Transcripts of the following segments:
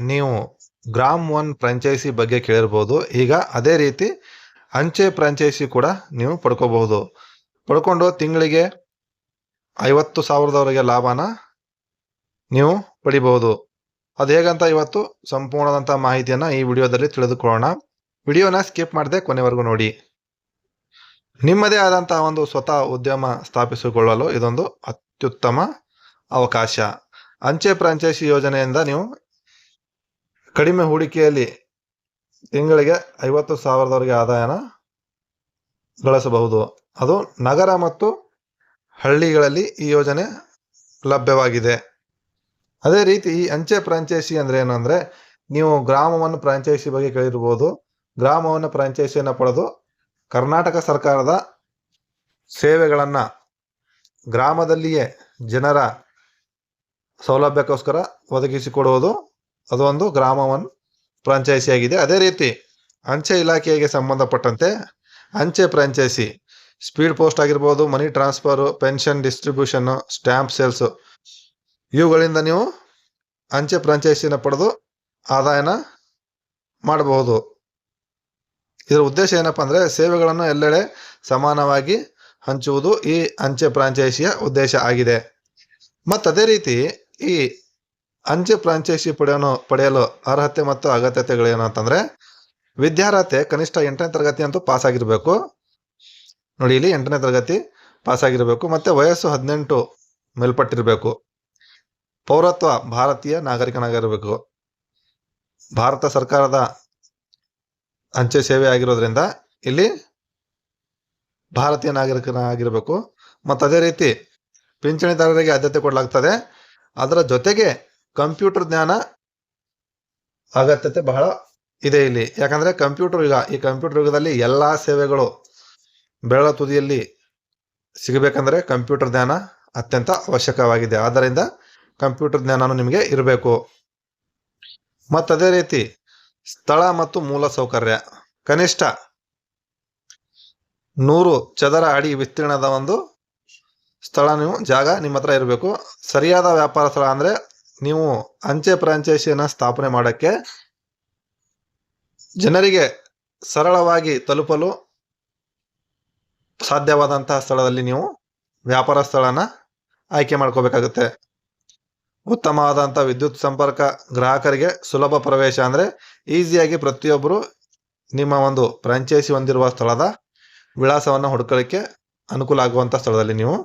ನೀವು gram one franchise ಬಗ್ಗೆ ಕೇಳಿರ್ಬೋದು. ಈಗ ಅದೇ ರೀತಿ ಅಂಚೆ ಫ್ರಾಂಚೈಸಿ ಕೂಡ ನೀವು ಪಡ್ಕೋಬಹುದು. ಪಡ್ಕೊಂಡು ತಿಂಗಳಿಗೆ ಐವತ್ತು ಸಾವಿರದವರೆಗೆ ಲಾಭನ ನೀವು ಪಡಿಬಹುದು. ಅದು ಹೇಗಂತ ಇವತ್ತು ಸಂಪೂರ್ಣದಂತ ಮಾಹಿತಿಯನ್ನ ಈ ವಿಡಿಯೋದಲ್ಲಿ ತಿಳಿದುಕೊಳ್ಳೋಣ. ವಿಡಿಯೋನ ಸ್ಕಿಪ್ ಮಾಡದೆ ಕೊನೆವರೆಗೂ ನೋಡಿ. ನಿಮ್ಮದೇ ಆದಂತಹ ಒಂದು ಸ್ವತಃ ಉದ್ಯಮ ಸ್ಥಾಪಿಸಿಕೊಳ್ಳಲು ಇದೊಂದು ಅತ್ಯುತ್ತಮ ಅವಕಾಶ. ಅಂಚೆ ಫ್ರಾಂಚೈಸಿ ಯೋಜನೆಯಿಂದ ನೀವು ಕಡಿಮೆ ಹೂಡಿಕೆಯಲ್ಲಿ ತಿಂಗಳಿಗೆ ಐವತ್ತು ಸಾವಿರದವರೆಗೆ ಆದಾಯನ ಗಳಿಸಬಹುದು. ಅದು ನಗರ ಮತ್ತು ಹಳ್ಳಿಗಳಲ್ಲಿ ಈ ಯೋಜನೆ ಲಭ್ಯವಾಗಿದೆ. ಅದೇ ರೀತಿ ಈ ಅಂಚೆ ಫ್ರಾಂಚೈಸಿ ಅಂದ್ರೆ ಏನು ಅಂದ್ರೆ ನೀವು ಗ್ರಾಮವನ್ನು ಫ್ರಾಂಚೈಸಿ ಬಗ್ಗೆ ಕೇಳಿರ್ಬೋದು. ಗ್ರಾಮವನ್ನು ಫ್ರಾಂಚೈಸಿಯನ್ನು ಪಡೆದು ಕರ್ನಾಟಕ ಸರ್ಕಾರದ ಸೇವೆಗಳನ್ನು ಗ್ರಾಮದಲ್ಲಿಯೇ ಜನರ ಸೌಲಭ್ಯಕ್ಕೋಸ್ಕರ ಒದಗಿಸಿಕೊಡುವುದು ಅದೊಂದು ಗ್ರಾಮವನ್ ಫ್ರಾಂಚೈಸಿ ಆಗಿದೆ ಅದೇ ರೀತಿ ಅಂಚೆ ಇಲಾಖೆಗೆ ಸಂಬಂಧಪಟ್ಟಂತೆ ಅಂಚೆ ಫ್ರಾಂಚೈಸಿ ಸ್ಪೀಡ್ ಪೋಸ್ಟ್ ಆಗಿರ್ಬೋದು, money transfer, pension distribution, stamp sales ಇವುಗಳಿಂದ ನೀವು ಅಂಚೆ ಫ್ರಾಂಚೈಸಿನ ಪಡೆದು ಆದಾಯನ ಮಾಡಬಹುದು. ಇದರ ಉದ್ದೇಶ ಏನಪ್ಪ ಅಂದರೆ ಸೇವೆಗಳನ್ನು ಎಲ್ಲೆಡೆ ಸಮಾನವಾಗಿ ಹಂಚುವುದು ಈ ಅಂಚೆ ಫ್ರಾಂಚೈಸಿಯ ಉದ್ದೇಶ ಆಗಿದೆ. ಮತ್ತು ಅದೇ ರೀತಿ ಈ ಅಂಚೆ ಫ್ರಾಂಚೈಸಿ ಪಡೆಯೋನು, ಪಡೆಯಲು ಅರ್ಹತೆ ಮತ್ತು ಅಗತ್ಯತೆಗಳೇನು ಅಂತಂದ್ರೆ ವಿದ್ಯಾರ್ಹತೆ ಕನಿಷ್ಠ ಎಂಟನೇ ತರಗತಿ ಅಂತೂ ಪಾಸ್ ಆಗಿರಬೇಕು ನೋಡಿ, ಇಲ್ಲಿ ಎಂಟನೇ ತರಗತಿ ಪಾಸ್ ಆಗಿರಬೇಕು ಮತ್ತೆ ವಯಸ್ಸು ಹದಿನೆಂಟು ಮೇಲ್ಪಟ್ಟಿರಬೇಕು. ಪೌರತ್ವ ಭಾರತೀಯ ನಾಗರಿಕನಾಗಿರಬೇಕು. ಭಾರತ ಸರ್ಕಾರದ ಅಂಚೆ ಸೇವೆ ಆಗಿರೋದ್ರಿಂದ ಇಲ್ಲಿ ಭಾರತೀಯ ನಾಗರಿಕನಾಗಿರಬೇಕು. ಮತ್ತು ಅದೇ ರೀತಿ ಪಿಂಚಣಿದಾರರಿಗೆ ಆದ್ಯತೆ ಕೊಡಲಾಗ್ತದೆ. ಅದರ ಜೊತೆಗೆ ಕಂಪ್ಯೂಟರ್ ಜ್ಞಾನ ಅಗತ್ಯತೆ ಬಹಳ ಇದೆ ಇಲ್ಲಿ. ಯಾಕಂದ್ರೆ ಕಂಪ್ಯೂಟರ್ ಯುಗ, ಈ ಕಂಪ್ಯೂಟರ್ ಯುಗದಲ್ಲಿ ಎಲ್ಲಾ ಸೇವೆಗಳು ಬೆರಳ ತುದಿಯಲ್ಲಿ ಸಿಗಬೇಕಂದ್ರೆ ಕಂಪ್ಯೂಟರ್ ಜ್ಞಾನ ಅತ್ಯಂತ ಅವಶ್ಯಕವಾಗಿದೆ. ಆದ್ದರಿಂದ ಕಂಪ್ಯೂಟರ್ ಜ್ಞಾನನು ನಿಮಗೆ ಇರಬೇಕು. ಮತ್ತದೇ ರೀತಿ ಸ್ಥಳ ಮತ್ತು ಮೂಲ ಸೌಕರ್ಯ. ಕನಿಷ್ಠ ನೂರು ಚದರ ಅಡಿ ವಿಸ್ತೀರ್ಣದ ಒಂದು ಸ್ಥಳ ನೀವು, ಜಾಗ ನಿಮ್ಮ ಹತ್ರ ಇರಬೇಕು. ಸರಿಯಾದ ವ್ಯಾಪಾರ ಸ್ಥಳ ಅಂದ್ರೆ ನೀವು ಅಂಚೆ ಫ್ರಾಂಚೈಸಿಯನ್ನು ಸ್ಥಾಪನೆ ಮಾಡಕ್ಕೆ ಜನರಿಗೆ ಸರಳವಾಗಿ ತಲುಪಲು ಸಾಧ್ಯವಾದಂತಹ ಸ್ಥಳದಲ್ಲಿ ನೀವು ವ್ಯಾಪಾರ ಸ್ಥಳನ ಆಯ್ಕೆ ಮಾಡ್ಕೋಬೇಕಾಗುತ್ತೆ. ಉತ್ತಮವಾದಂಥ ವಿದ್ಯುತ್ ಸಂಪರ್ಕ ಗ್ರಾಹಕರಿಗೆ ಸುಲಭ ಪ್ರವೇಶ ಅಂದ್ರೆ ಈಸಿಯಾಗಿ ಪ್ರತಿಯೊಬ್ಬರು ನಿಮ್ಮ ಒಂದು ಫ್ರಾಂಚೈಸಿ ಹೊಂದಿರುವ ಸ್ಥಳದ ವಿಳಾಸವನ್ನು ಹುಡುಕಲಿಕ್ಕೆ ಅನುಕೂಲ ಆಗುವಂಥ ಸ್ಥಳದಲ್ಲಿ ನೀವು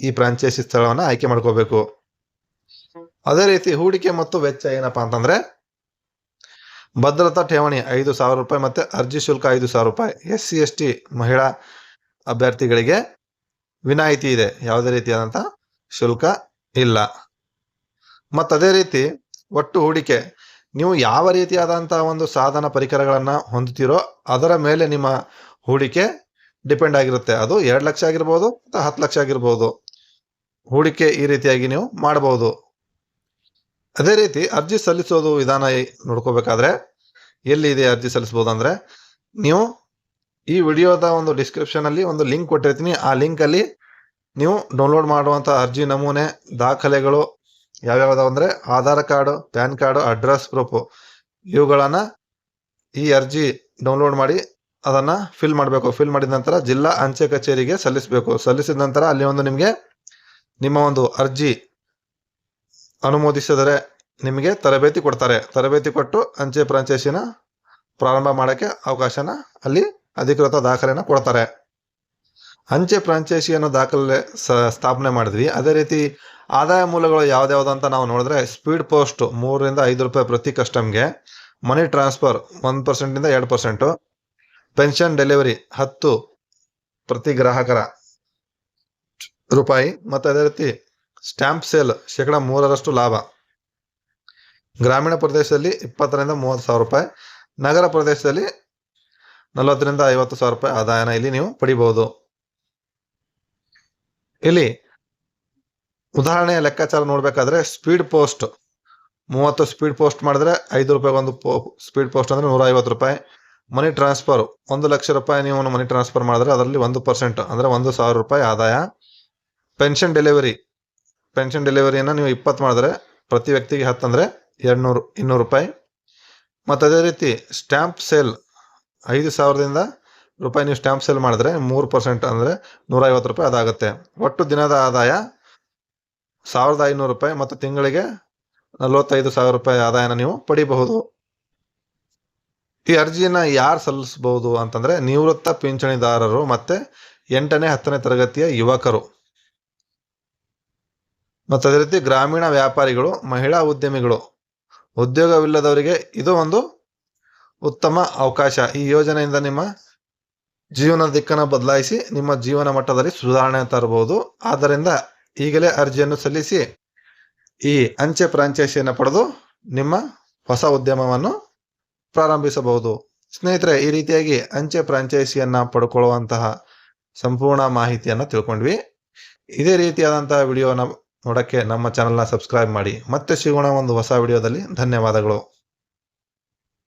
ಈ ಫ್ರಾಂಚೈಸಿ ಸ್ಥಳವನ್ನು ಆಯ್ಕೆ ಮಾಡ್ಕೋಬೇಕು. ಅದೇ ರೀತಿ ಹೂಡಿಕೆ ಮತ್ತು ವೆಚ್ಚ ಏನಪ್ಪಾ ಅಂತಂದ್ರೆ ಭದ್ರತಾ ಠೇವಣಿ ಐದು ಸಾವಿರ ರೂಪಾಯಿ ಮತ್ತೆ ಅರ್ಜಿ ಶುಲ್ಕ ಐದು ಸಾವಿರ ರೂಪಾಯಿ. ಎಸ್ ಸಿ ಎಸ್ ಟಿ ಮಹಿಳಾ ಅಭ್ಯರ್ಥಿಗಳಿಗೆ ವಿನಾಯಿತಿ ಇದೆ. ಯಾವುದೇ ರೀತಿಯಾದಂಥ ಶುಲ್ಕ ಇಲ್ಲ. ಮತ್ತು ಅದೇ ರೀತಿ ಒಟ್ಟು ಹೂಡಿಕೆ, ನೀವು ಯಾವ ರೀತಿಯಾದಂತಹ ಒಂದು ಸಾಧನ ಪರಿಕರಗಳನ್ನು ಹೊಂದುತ್ತೀರೋ ಅದರ ಮೇಲೆ ನಿಮ್ಮ ಹೂಡಿಕೆ ಡಿಪೆಂಡ್ ಆಗಿರುತ್ತೆ. ಅದು ಎರಡು ಲಕ್ಷ ಆಗಿರ್ಬೋದು ಅಥವಾ ಹತ್ತು ಲಕ್ಷ ಆಗಿರ್ಬೋದು. ಹೂಡಿಕೆ ಈ ರೀತಿಯಾಗಿ ನೀವು ಮಾಡಬಹುದು. ಅದೇ ರೀತಿ ಅರ್ಜಿ ಸಲ್ಲಿಸೋದು ವಿಧಾನ ನೋಡ್ಕೋಬೇಕಾದ್ರೆ ಎಲ್ಲಿ ಇದೆ ಅರ್ಜಿ ಸಲ್ಲಿಸಬಹುದು ಅಂದ್ರೆ ನೀವು ಈ ವಿಡಿಯೋದ ಒಂದು ಡಿಸ್ಕ್ರಿಪ್ಷನ್ ಅಲ್ಲಿ ಒಂದು ಲಿಂಕ್ ಕೊಟ್ಟಿರ್ತೀನಿ. ಆ ಲಿಂಕ್ ಅಲ್ಲಿ ನೀವು ಡೌನ್ಲೋಡ್ ಮಾಡುವಂತ ಅರ್ಜಿ ನಮೂನೆ, ದಾಖಲೆಗಳು ಯಾವ್ಯಾವ್ದಾವ ಅಂದ್ರೆ Aadhaar card, PAN card address proof ಇವುಗಳನ್ನ ಈ ಅರ್ಜಿ ಡೌನ್ಲೋಡ್ ಮಾಡಿ ಅದನ್ನ ಫಿಲ್ ಮಾಡಬೇಕು. ಫಿಲ್ ಮಾಡಿದ ನಂತರ ಜಿಲ್ಲಾ ಅಂಚೆ ಕಚೇರಿಗೆ ಸಲ್ಲಿಸಬೇಕು. ಸಲ್ಲಿಸಿದ ನಂತರ ಅಲ್ಲಿ ಒಂದು ನಿಮಗೆ ನಿಮ್ಮ ಒಂದು ಅರ್ಜಿ ಅನುಮೋದಿಸಿದರೆ ನಿಮಗೆ ತರಬೇತಿ ಕೊಡ್ತಾರೆ. ತರಬೇತಿ ಕೊಟ್ಟು ಅಂಚೆ ಫ್ರಾಂಚೈಸಿನ ಪ್ರಾರಂಭ ಮಾಡೋಕ್ಕೆ ಅವಕಾಶನ ಅಲ್ಲಿ ಅಧಿಕೃತ ದಾಖಲೆಯನ್ನು ಕೊಡ್ತಾರೆ. ಅಂಚೆ ಫ್ರಾಂಚೈಸಿಯನ್ನು ದಾಖಲೆ ಸ್ಥಾಪನೆ ಮಾಡಿದ್ವಿ. ಅದೇ ರೀತಿ ಆದಾಯ ಮೂಲಗಳು ಯಾವ್ದ್ಯಾವ್ದು ಅಂತ ನಾವು ನೋಡಿದ್ರೆ ಸ್ಪೀಡ್ ಪೋಸ್ಟ್ ಮೂರರಿಂದ ಐದು ರೂಪಾಯಿ ಪ್ರತಿ ಕಸ್ಟಮ್ಗೆ, ಮನಿ ಟ್ರಾನ್ಸ್ಫರ್ ಒಂದು ಪರ್ಸೆಂಟಿಂದ ಎರಡು ಪರ್ಸೆಂಟು, ಪೆನ್ಷನ್ ಡೆಲಿವರಿ ಹತ್ತು ಪ್ರತಿ ಗ್ರಾಹಕರ ರೂಪಾಯಿ, ಮತ್ತು ಅದೇ ರೀತಿ ಸ್ಟ್ಯಾಂಪ್ ಸೇಲ್ ಶೇಕಡ ಮೂರರಷ್ಟು ಲಾಭ. ಗ್ರಾಮೀಣ ಪ್ರದೇಶದಲ್ಲಿ ಇಪ್ಪತ್ತರಿಂದ ಮೂವತ್ತು ಸಾವಿರ ರೂಪಾಯಿ, ನಗರ ಪ್ರದೇಶದಲ್ಲಿ ನಲವತ್ತರಿಂದ ಐವತ್ತು ಸಾವಿರ ರೂಪಾಯಿ ಆದಾಯನ ಇಲ್ಲಿ ನೀವು ಪಡಿಬಹುದು ಇಲ್ಲಿ ಉದಾಹರಣೆಯ ಲೆಕ್ಕಾಚಾರ ನೋಡಬೇಕಾದ್ರೆ ಸ್ಪೀಡ್ ಪೋಸ್ಟ್ ಮೂವತ್ತು ಸ್ಪೀಡ್ ಪೋಸ್ಟ್ ಮಾಡಿದ್ರೆ ಐದು ರೂಪಾಯಿ ಒಂದು ಸ್ಪೀಡ್ ಪೋಸ್ಟ್ ಅಂದ್ರೆ ನೂರ ರೂಪಾಯಿ. ಮನಿ ಟ್ರಾನ್ಸ್ಫರ್ ಒಂದು ಲಕ್ಷ ರೂಪಾಯಿ ನೀವು ಮನಿ ಟ್ರಾನ್ಸ್ಫರ್ ಮಾಡಿದ್ರೆ ಅದರಲ್ಲಿ ಒಂದು ಪರ್ಸೆಂಟ್ ಅಂದ್ರೆ ಒಂದು ಸಾವಿರ ರೂಪಾಯಿ ಆದಾಯ. ಪೆನ್ಷನ್ ಡೆಲಿವರಿ ಪೆನ್ಷನ್ ಡೆಲಿವರಿಯನ್ನು ನೀವು ಇಪ್ಪತ್ತು ಮಾಡಿದ್ರೆ ಪ್ರತಿ ವ್ಯಕ್ತಿಗೆ ಹತ್ತು ಅಂದ್ರೆ ಎರಡುನೂರು, ಇನ್ನೂರು ರೂಪಾಯಿ. ಮತ್ತು ಅದೇ ರೀತಿ ಸ್ಟ್ಯಾಂಪ್ ಸೇಲ್ ಐದು ಸಾವಿರದಿಂದ ರೂಪಾಯಿ ನೀವು ಸ್ಟ್ಯಾಂಪ್ ಸೇಲ್ ಮಾಡಿದ್ರೆ ಮೂರು ಪರ್ಸೆಂಟ್ ಅಂದರೆ ನೂರೈವತ್ತು ರೂಪಾಯಿ ಅದಾಗುತ್ತೆ. ಒಟ್ಟು ದಿನದ ಆದಾಯ ಸಾವಿರದ ಐನೂರು ರೂಪಾಯಿ ಮತ್ತು ತಿಂಗಳಿಗೆ ನಲವತ್ತೈದು ಸಾವಿರ ರೂಪಾಯಿ ಆದಾಯನ ನೀವು ಪಡಿಬಹುದು. ಈ ಅರ್ಜಿಯನ್ನು ಯಾರು ಸಲ್ಲಿಸಬಹುದು ಅಂತಂದರೆ ನಿವೃತ್ತ ಪಿಂಚಣಿದಾರರು ಮತ್ತು ಎಂಟನೇ, ಹತ್ತನೇ ತರಗತಿಯ ಯುವಕರು. ಮತ್ತು ಅದೇ ರೀತಿ ಗ್ರಾಮೀಣ ವ್ಯಾಪಾರಿಗಳು, ಮಹಿಳಾ ಉದ್ಯಮಿಗಳು, ಉದ್ಯೋಗವಿಲ್ಲದವರಿಗೆ ಇದು ಒಂದು ಉತ್ತಮ ಅವಕಾಶ. ಈ ಯೋಜನೆಯಿಂದ ನಿಮ್ಮ ಜೀವನ ದಿಕ್ಕನ್ನು ಬದಲಾಯಿಸಿ ನಿಮ್ಮ ಜೀವನ ಮಟ್ಟದಲ್ಲಿ ಸುಧಾರಣೆ ತರಬಹುದು. ಆದ್ದರಿಂದ ಈಗಲೇ ಅರ್ಜಿಯನ್ನು ಸಲ್ಲಿಸಿ ಈ ಅಂಚೆ ಫ್ರಾಂಚೈಸಿಯನ್ನು ಪಡೆದು ನಿಮ್ಮ ಹೊಸ ಉದ್ಯಮವನ್ನು ಪ್ರಾರಂಭಿಸಬಹುದು. ಸ್ನೇಹಿತರೆ, ಈ ರೀತಿಯಾಗಿ ಅಂಚೆ ಫ್ರಾಂಚೈಸಿಯನ್ನು ಪಡ್ಕೊಳ್ಳುವಂತಹ ಸಂಪೂರ್ಣ ಮಾಹಿತಿಯನ್ನು ತಿಳ್ಕೊಂಡ್ವಿ. ಇದೇ ರೀತಿಯಾದಂತಹ ವಿಡಿಯೋನ ನೋಡಕ್ಕೆ ನಮ್ಮ ಚಾನಲ್ನ ಸಬ್ಸ್ಕ್ರೈಬ್ ಮಾಡಿ. ಮತ್ತೆ ಸಿಗೋಣ ಒಂದು ಹೊಸ ವಿಡಿಯೋದಲ್ಲಿ ಧನ್ಯವಾದಗಳು.